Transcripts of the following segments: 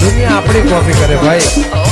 દુનિયા આપણી કોપી કરે ભાઈ.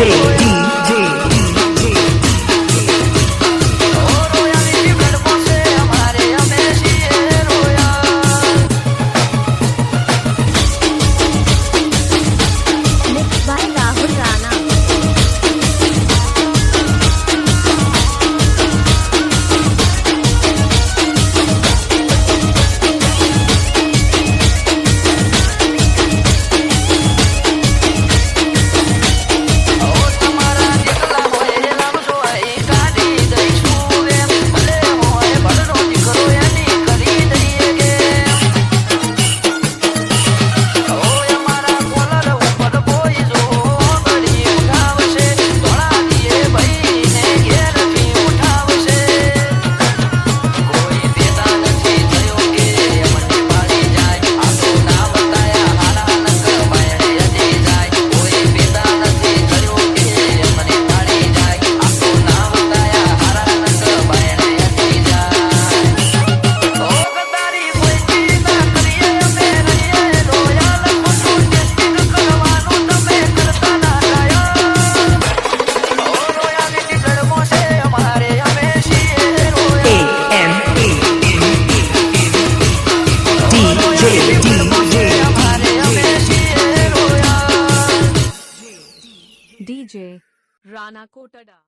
Hey. राना कोटड़ा।